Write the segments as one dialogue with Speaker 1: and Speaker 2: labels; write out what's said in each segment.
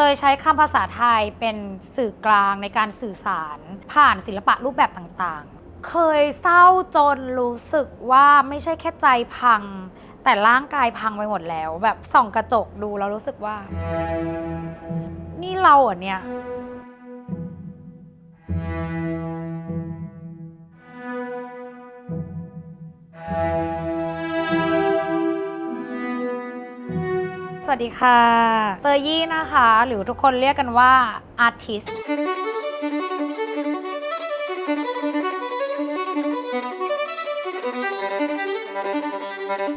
Speaker 1: ตยใช้คำภาษาไทยเป็นสื่อกลางในการสื่อสาร ผ่านศิลปะรูปแบบต่างๆ เคยเศร้าจนรู้สึกว่าไม่ใช่แค่ใจพัง แต่ร่างกายพังไปหมดแล้ว แบบส่องกระจกดูแล้วรู้สึกว่า นี่เราเหรอเนี่ย วัสดีค่ะ เตยยี่นะคะ หรือทุกคนเรียกกันว่าอาร์ติส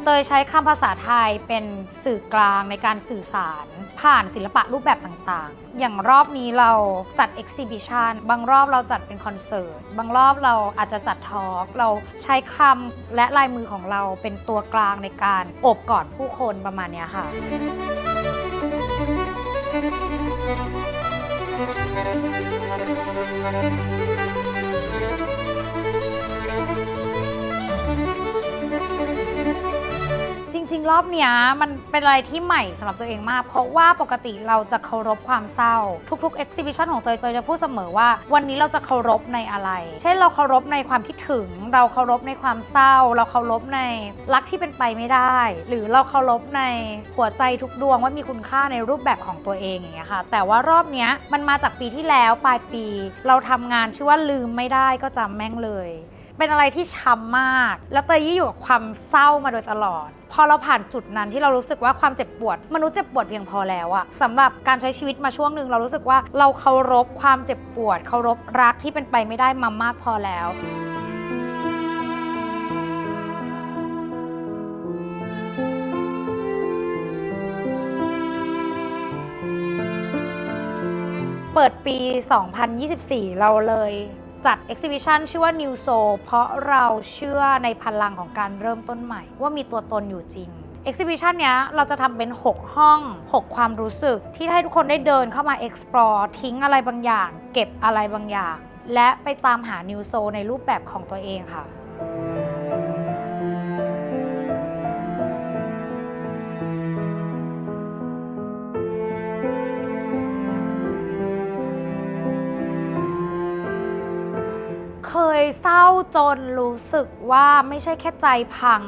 Speaker 1: เตยใช้คำภาษาไทยเป็นสื่อกลางในการสื่อสาร ผ่านศิลปะรูปแบบต่างๆ อย่างรอบนี้เราจัด exhibition บางรอบเราจัดเป็นคอนเสิร์ต บางรอบเราอาจจะจัดทอล์กเราใช้คำและลายมือของเราเป็นตัวกลางในการโอบกอดผู้คนประมาณนี้ค่ะจริ รอบเนี้ยมันเป็นอะไรที่ใหม่สำหรับตัวเองมาก เพราะว่าปกติเราจะเคารพความเศร้า ทุกๆ exhibition ของเตยเตยจะพูดเสมอว่า วันนี้เราจะเคารพในอะไร เช่นเราเคารพในความคิดถึง เราเคารพในความเศร้า เราเคารพในรักที่เป็นไปไม่ได้ หรือเราเคารพในหัวใจทุกดวงว่ามีคุณค่าในรูปแบบของตัวเองอย่างเงี้ยค่ะ แต่ว่ารอบเนี้ยมันมาจากปีที่แล้วปลายปี เราทำงานชื่อว่าลืมไม่ได้ก็จำแม่งเลย เป็นอะไรที่ช้ำมาก แล้วเตยยี่อยู่กับความเศร้ามาโดยตลอด พอเราผ่านจุดนั้นที่เรารู้สึกว่าความเจ็บปวด มนุษย์เจ็บปวดเพียงพอแล้วอะสำหรับการใช้ชีวิตมาช่วงหนึ่งเรารู้สึกว่าเราเคารพความเจ็บปวด เคารพรักที่เป็นไปไม่ได้มามากพอแล้วเปิดปี 2024 เราเลย จัด exhibition ชื่อว่า New Soul เพราะเราเชื่อในพลังของการเริ่มต้นใหม่ ว่ามีตัวตนอยู่จริง exhibition เนี้ยเราจะทำเป็น 6 ห้อง 6 ความรู้สึก ที่ให้ทุกคนได้เดินเข้ามา explore ทิ้งอะไรบางอย่าง เก็บอะไรบางอย่าง และไปตามหา New Soul ในรูปแบบของตัวเองค่ะ ยเศร้าจนรู้สึกว่าไม่ใช่แค่ใจพัง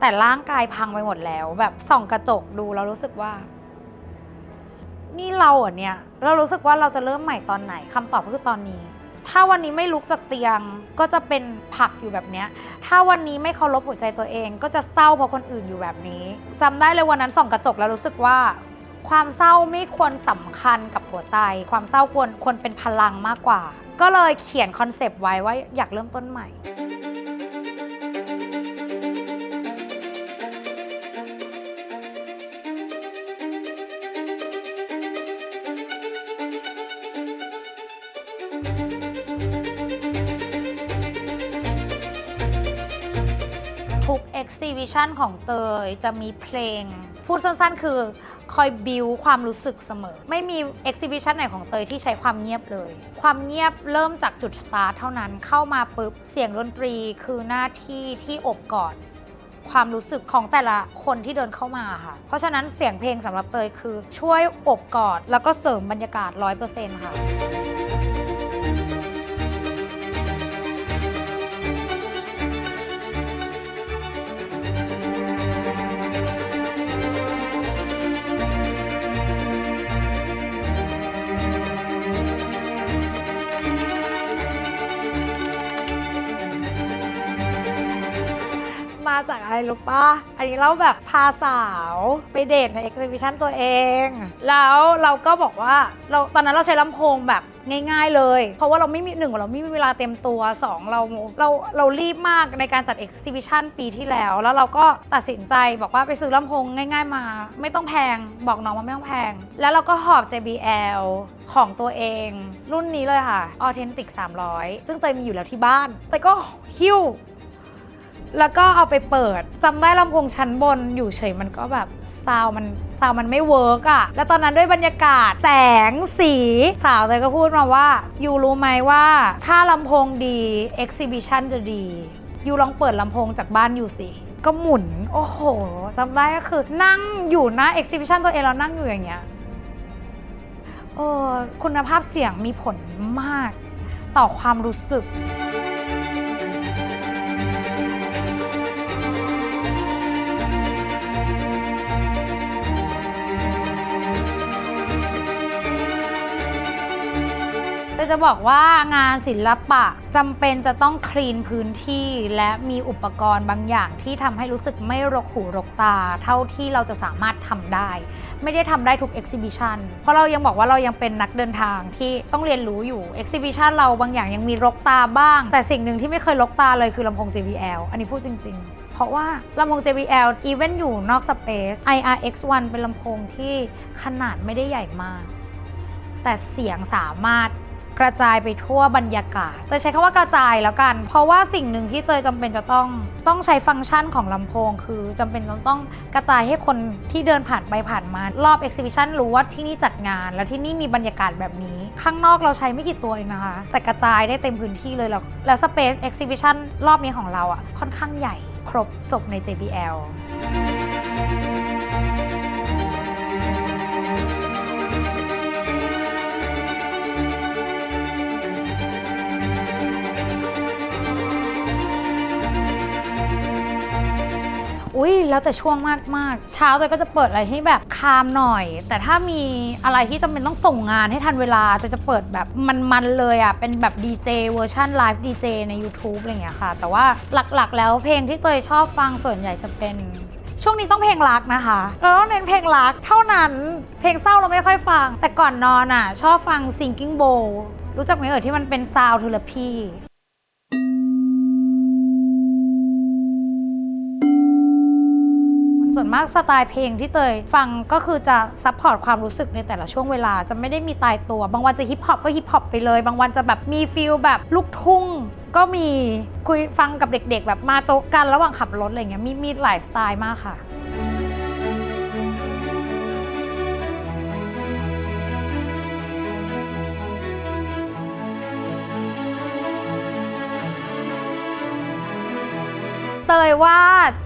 Speaker 1: แต่ร่างกายพังไปหมดแล้ว แบบส่องกระจกดูแล้วรู้สึกว่า นี่เราเหรอเนี่ย เรารู้สึกว่าเราจะเริ่มใหม่ตอนไหนคำตอบก็คือตอนนี้ถ้าวันนี้ไม่ลุกจากเตียงก็จะเป็นผักอยู่แบบเนี้ยถ้าวันนี้ไม่เคารพหัวใจตัวเอง ก็จะเศร้าเพราะคนอื่นอยู่แบบนี้จำได้เลยวันนั้นส่องกระจกแล้วรู้สึกว่า ความเศร้าไม่ควรสำคัญกับหัวใจ ความเศร้าควรควรเป็นพลังมากกว่า ก็เลยเขียนคอนเซปต์ไว้ว่าอยากเริ่มต้นใหม่ ทุก exhibition ของเตยจะมีเพลง พูดสั้นๆคือ คอยบิวความรู้สึกเสมอ ไม่มีเอ็กซิบิชันไหนของเตยที่ใช้ความเงียบเลย ความเงียบเริ่มจากจุดสตาร์ทเท่านั้นเข้ามาปุ๊บ เสียงดนตรีคือหน้าที่ที่อบกอดความรู้สึกของแต่ละคนที่เดินเข้ามาค่ะ เพราะฉะนั้นเสียงเพลงสำหรับเตยคือช่วยอบกอด แล้วก็เสริมบรรยากาศ 100%ค่ะ รรู้ปะอันนี้เราแบบพาสาวไปเดทในเอ็กซิบิชันตัวเอง แล้วเราก็บอกว่าเราตอนนั้นเราใช้ลำโพงแบบง่ายๆเลย เพราะว่าเราไม่มีหนึ่งเราไม่มีเวลาเต็มตัวสองเราเราเรารีบมากในการจัดเอ็กซิบิชันปีที่แล้ว แล้วเราก็ตัดสินใจบอกว่าไปซื้อลำโพงง่าย ๆ มา ไม่ต้องแพงบอกน้องว่าไม่ต้องแพง แล้วเราก็หอบ JBL ของตัวเอง รุ่นนี้เลยค่ะ Authentic 300 ซึ่งเตยมีอยู่แล้วที่บ้านแต่ก็หิ้ว แล้วก็เอาไปเปิดจำได้ลำโพงชั้นบนอยู่เฉยมันก็แบบซาวมันซาวมันไม่เวิร์กอะแล้วตอนนั้นด้วยบรรยากาศแสงสีสาวเลยก็พูดมาว่ายูรู้ไหมว่าถ้าลำโพงดี exhibition จะดียูลองเปิดลำโพงจากบ้านอยู่สิ ก็หมุน โอ้โหจำได้ก็คือ นั่งอยู่หน้า exhibition ตัวเองแล้วนั่งอยู่อย่างเงี้ยเออคุณภาพเสียงมีผลมากต่อความรู้สึก จะบอกว่างานศิลปะจำเป็นจะต้องคลีนพื้นที่ และมีอุปกรณ์บางอย่างที่ทำให้รู้สึกไม่รกหูรกตา เท่าที่เราจะสามารถทำได้ ไม่ได้ทำได้ทุก exhibition เพราะเรายังบอกว่าเรายังเป็นนักเดินทางที่ต้องเรียนรู้อยู่ exhibition เราบางอย่างยังมีรกตาบ้าง แต่สิ่งหนึ่งที่ไม่เคยรกตาเลยคือลำโพง JBL อันนี้พูดจริงๆเพราะว่าลำโพง JBL even อยู่นอกสเปซ IRX1 เป็นลำโพงที่ขนาดไม่ได้ใหญ่มาก แต่เสียงสามารถ กระจายไปทั่วบรรยากาศเตยใช้คำว่ากระจายแล้วกัน เพราะว่าสิ่งหนึ่งที่เตยจำเป็นจะต้องต้องใช้ฟังก์ชันของลำโพง คือจำเป็นต้องกระจายให้คนที่เดินผ่านไปผ่านมารอบ exhibition รู้ว่าที่นี่จัดงาน แล้วที่นี่มีบรรยากาศแบบนี้ ข้างนอกเราใช้ไม่กี่ตัวเองนะคะ แต่กระจายได้เต็มพื้นที่เลยแล้วแล้ว space exhibition รอบนี้ของเราอะค่อนข้างใหญ่ครบจบใน JBL แล้วแต่ช่วงมากมากเช้าเตยก็จะเปิดอะไรที่แบบคามหน่อย แต่ถ้ามีอะไรที่จำเป็นต้องส่งงานให้ทันเวลาเตยจะเปิดแบบมันๆเลยอะเป็นแบบดีเจเวอร์ชันไลฟ์ดีเจใน YouTube อะไรอย่างเงี้ยค่ะ แต่ว่าหลักๆ แล้วเพลงที่เตยชอบฟังส่วนใหญ่จะเป็นช่วงนี้ต้องเพลงรักนะคะ เราต้องเน้นเพลงรักเท่านั้น เพลงเศร้าเราไม่ค่อยฟัง แต่ก่อนนอนอะ ชอบฟัง Singing Bowl รู้จักไหมเอ่ยที่มันเป็นซาวเทอราพี ส่วนมากสไตล์เพลงที่เตยฟังก็คือจะซัพพอร์ตความรู้สึกในแต่ละช่วงเวลาจะไม่ได้มีตายตัว บางวันจะฮิปฮอปก็ฮิปฮอปไปเลย บางวันจะแบบมีฟิลแบบลูกทุ่งก็มีคุยฟังกับเด็ก ๆ แบบมาโจกกันระหว่างขับรถอะไรเงี้ยมีมีหลายสไตล์มากค่ะเตยว่า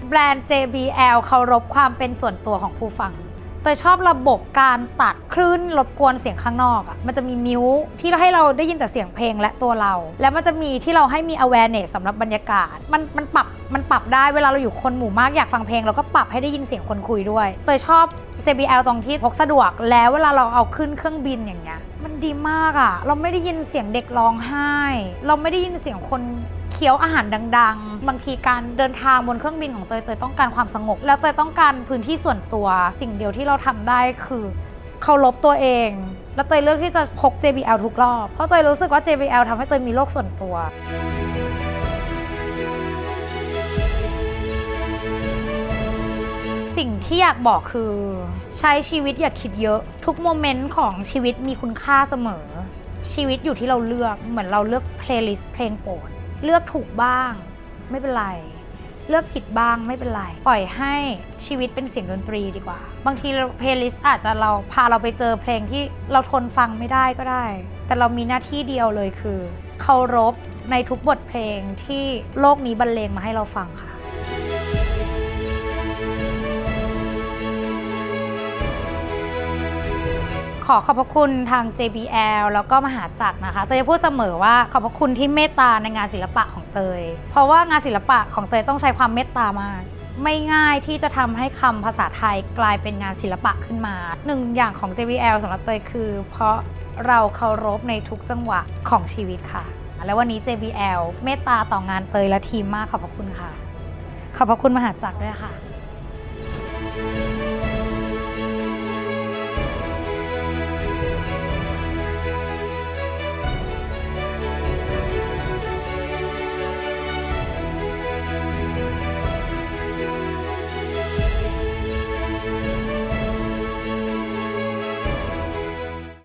Speaker 1: แบรนด์ JBL เคารพความเป็นส่วนตัวของผู้ฟังเตยชอบระบบการตัดคลื่นรบกวนเสียงข้างนอกอะ่ะ มันจะมีมิวที่ให้เราได้ยินแต่เสียงเพลงและตัวเรา แล้วมันจะมีที่เราให้มี awareness สำหรับบรรยากาศ มันมันปรับมันปรับได้เวลาเราอยู่คนหมู่มากอยากฟังเพลงเราก็ปรับให้ได้ยินเสียงคนคุยด้วยเตยชอบ JBL ตรงที่พกสะดวก แล้วเวลาเราเอาขึ้นเครื่องบินอย่างเงี้ย มันดีมากอะ่ะ เราไม่ได้ยินเสียงเด็กร้องไห้ เราไม่ได้ยินเสียงคน เคี้ยวอาหารดัง ๆ บางทีการเดินทางบนเครื่องบินของเตยเตยต้องการความสงบ แล้วเตยต้องการพื้นที่ส่วนตัว สิ่งเดียวที่เราทำได้คือเคารพตัวเอง แล้วเตยเลือกที่จะพก JBL ทุกรอบ เพราะเตยรู้สึกว่า JBL ทำให้เตยมีโลกส่วนตัวสิ่งที่อยากบอกคือใช้ชีวิตอย่าคิดเยอะ ทุกโมเมนต์ของชีวิตมีคุณค่าเสมอ ชีวิตอยู่ที่เราเลือกเหมือนเราเลือกเพลย์ลิสต์เพลงโปรด เลือกถูกบ้าง ไม่เป็นไร เลือกผิดบ้างไม่เป็นไร ปล่อยให้ชีวิตเป็นเสียงดนตรีดีกว่า บางทีเพลย์ลิสต์อาจจะเราพาเราไปเจอเพลงที่เราทนฟังไม่ได้ก็ได้ แต่เรามีหน้าที่เดียวเลยคือเคารพในทุกบทเพลงที่โลกนี้บรรเลงมาให้เราฟังค่ะ ขอขอบพระคุณทาง JBL แล้วก็มหาจักรนะคะ เตยพูดเสมอว่าขอบพระคุณที่เมตตาในงานศิลปะของเตย เพราะว่างานศิลปะของเตยต้องใช้ความเมตตามากไม่ง่ายที่จะทำให้คำภาษาไทยกลายเป็นงานศิลปะขึ้นมา หนึ่งอย่างของ JBL สำหรับเตยคือ เพราะเราเคารพในทุกจังหวะของชีวิตค่ะ และวันนี้ JBL เมตตาต่องานเตยและทีมมากขอบพระคุณค่ะ ขอบพระคุณมหาจักรด้วยค่ะ